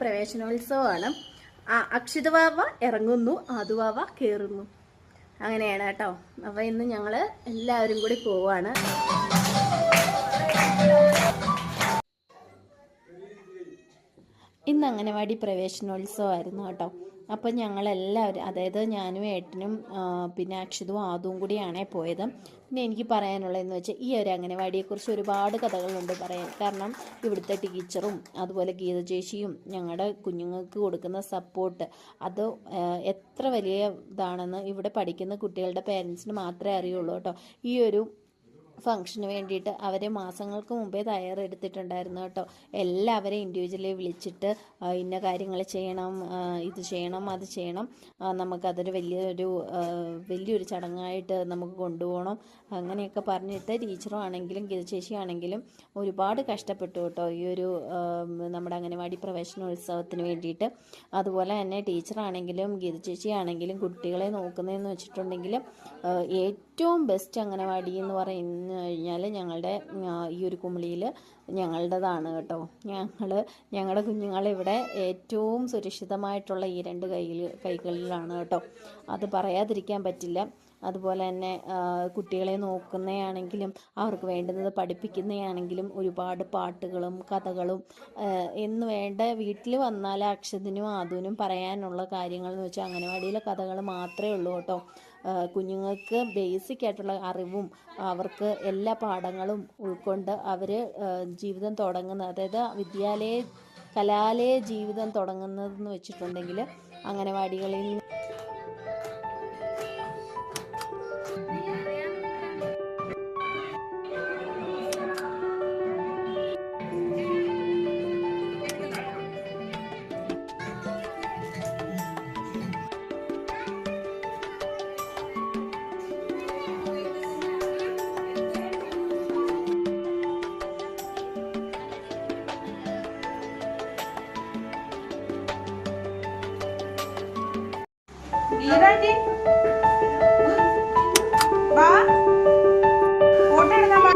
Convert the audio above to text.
പ്രവേശനോത്സവമാണ്. ആ അക്ഷിതവാവ ഇറങ്ങുന്നു ആതുവാവ കയറുന്നു അങ്ങനെയാണ് കേട്ടോ. അപ്പൊ ഇന്ന് ഞങ്ങൾ എല്ലാവരും കൂടി പോവാണ്. ഇന്ന് അംഗനവാടി പ്രവേശനോത്സവമായിരുന്നു കേട്ടോ. അപ്പം ഞങ്ങളെല്ലാവരും അതായത് ഞാനും ഏട്ടനും പിന്നെ അക്ഷിതും ആദവും കൂടിയാണേ പോയത്. പിന്നെ എനിക്ക് പറയാനുള്ളതെന്ന് വെച്ചാൽ ഈ ഒരു അംഗനവാടിയെക്കുറിച്ച് ഒരുപാട് കഥകളുണ്ട് പറയാൻ. കാരണം ഇവിടുത്തെ ടീച്ചറും അതുപോലെ ഗീതചേശിയും ഞങ്ങളുടെ കുഞ്ഞുങ്ങൾക്ക് കൊടുക്കുന്ന സപ്പോർട്ട് അത് എത്ര വലിയ ഇതാണെന്ന് ഇവിടെ പഠിക്കുന്ന കുട്ടികളുടെ പേരൻസിന് മാത്രമേ അറിയുള്ളൂ കേട്ടോ. ഈ ഒരു ഫംഗ്ഷന് വേണ്ടിയിട്ട് അവർ മാസങ്ങൾക്ക് മുമ്പേ തയ്യാറെടുത്തിട്ടുണ്ടായിരുന്നു കേട്ടോ. എല്ലാവരെയും ഇൻഡിവിജ്വലി വിളിച്ചിട്ട് ഇന്ന കാര്യങ്ങൾ ചെയ്യണം ഇത് ചെയ്യണം അത് ചെയ്യണം നമുക്കതൊരു വലിയൊരു വലിയൊരു ചടങ്ങായിട്ട് നമുക്ക് കൊണ്ടുപോകണം. അങ്ങനെയൊക്കെ പറഞ്ഞിട്ട് ടീച്ചറും ആണെങ്കിലും ഗീത ആണെങ്കിലും ഒരുപാട് കഷ്ടപ്പെട്ടു കേട്ടോ. ഈ ഒരു നമ്മുടെ അംഗനവാടി പ്രവേശനോത്സവത്തിന് വേണ്ടിയിട്ട്. അതുപോലെ തന്നെ ടീച്ചറാണെങ്കിലും ആണെങ്കിലും കുട്ടികളെ നോക്കുന്നതെന്ന് വെച്ചിട്ടുണ്ടെങ്കിൽ ഏറ്റവും ബെസ്റ്റ് അംഗനവാടി എന്ന് പറഞ്ഞു കഴിഞ്ഞാൽ ഞങ്ങളുടെ ഈ ഒരു കുമിളിയിൽ ഞങ്ങളുടേതാണ് കേട്ടോ. ഞങ്ങൾ ഞങ്ങളുടെ കുഞ്ഞുങ്ങളിവിടെ ഏറ്റവും സുരക്ഷിതമായിട്ടുള്ള ഈ രണ്ട് കൈയിൽ കൈകളിലാണ് കേട്ടോ. അത് പറയാതിരിക്കാൻ പറ്റില്ല. അതുപോലെ തന്നെ കുട്ടികളെ നോക്കുന്നതാണെങ്കിലും അവർക്ക് വേണ്ടുന്നത് പഠിപ്പിക്കുന്നതാണെങ്കിലും ഒരുപാട് പാട്ടുകളും കഥകളും എന്ന് വേണ്ട വീട്ടിൽ വന്നാൽ അക്ഷതിനും ആദുവിനും പറയാനുള്ള കാര്യങ്ങൾ എന്ന് വെച്ചാൽ അംഗനവാടിയിലെ കഥകൾ മാത്രമേ ഉള്ളൂ കേട്ടോ. കുഞ്ഞുങ്ങൾക്ക് ബേസിക് ആയിട്ടുള്ള അറിവും അവർക്ക് എല്ലാ പാഠങ്ങളും ഉൾക്കൊണ്ട് അവർ ജീവിതം തുടങ്ങുന്നത് അതായത് വിദ്യാലയ കലാലയ ജീവിതം തുടങ്ങുന്നതെന്ന് വെച്ചിട്ടുണ്ടെങ്കിൽ അംഗനവാടികളിൽ ఈరండి బా? ఫోటో ఎడదామా?